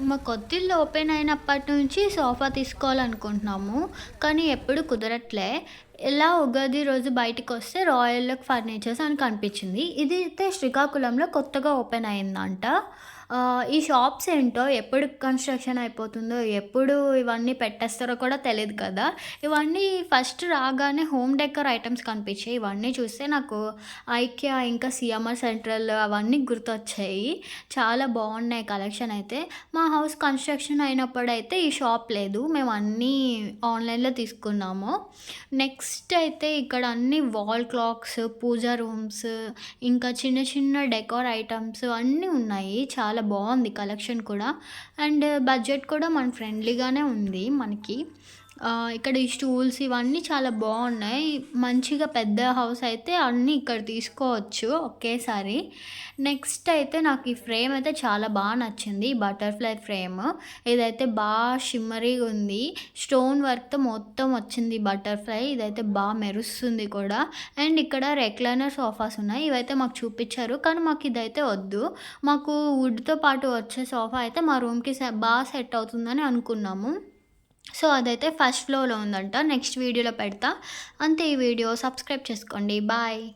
మా కొత్తిల్లు ఓపెన్ అయినప్పటి నుంచి సోఫా తీసుకోవాలనుకుంటున్నాము కానీ ఎప్పుడు కుదరట్లే. ఇలా ఉగాది రోజు బయటికి వస్తే రాయల్ ఫర్నిచర్స్ అని కనిపించింది. ఇది అయితే శ్రీకాకుళంలో కొత్తగా ఓపెన్ అయిందంట. ఈ షాప్స్ ఏంటో ఎప్పుడు కన్స్ట్రక్షన్ అయిపోతుందో ఎప్పుడు ఇవన్నీ పెట్టేస్తారో కూడా తెలియదు కదా. ఇవన్నీ ఫస్ట్ రాగానే హోమ్ డెకర్ ఐటమ్స్ కనిపించాయి. ఇవన్నీ చూస్తే నాకు ఐక్యా ఇంకా సిఎంఆర్ సెంట్రల్ అవన్నీ గుర్తొచ్చాయి. చాలా బాగున్నాయి కలెక్షన్ అయితే. మా హౌస్ కన్స్ట్రక్షన్ అయినప్పుడు అయితే ఈ షాప్ లేదు. మేము అన్నీ ఆన్లైన్లో తీసుకున్నాము. నెక్స్ట్ నెక్స్ట్ అయితే ఇక్కడ అన్ని వాల్ క్లాక్స్ పూజా రూమ్స్ ఇంకా చిన్న చిన్న డెకోర్ ఐటమ్స్ అన్నీ ఉన్నాయి. చాలా బాగుంది కలెక్షన్ కూడా. అండ్ బడ్జెట్ కూడా మన ఫ్రెండ్లీగానే ఉంది మనకి. ఇక్కడ ఈ స్టూల్స్ ఇవన్నీ చాలా బాగున్నాయి. మంచిగా పెద్ద హౌస్ అయితే అన్నీ ఇక్కడ తీసుకోవచ్చు ఒకేసారి. నెక్స్ట్ అయితే నాకు ఈ ఫ్రేమ్ అయితే చాలా బాగా నచ్చింది బటర్ఫ్లై ఫ్రేమ్. ఇదైతే బాగా షిమ్మరీగా ఉంది. స్టోన్ వర్క్తో మొత్తం వచ్చింది బటర్ఫ్లై. ఇదైతే బాగా మెరుస్తుంది కూడా. అండ్ ఇక్కడ రెక్లైనర్ సోఫాస్ ఉన్నాయి. ఇవైతే మాకు చూపించారు కానీ మాకు ఇదైతే వద్దు. మాకు వుడ్తో పాటు వచ్చే సోఫా అయితే మా రూమ్కి బాగా సెట్ అవుతుందని అనుకున్నాము. సో అదైతే ఫస్ట్ ఫ్లోర్లో ఉందంట. నెక్స్ట్ వీడియోలో పెడతా. అంతే ఈ వీడియో. సబ్స్క్రైబ్ చేసుకోండి. బాయ్.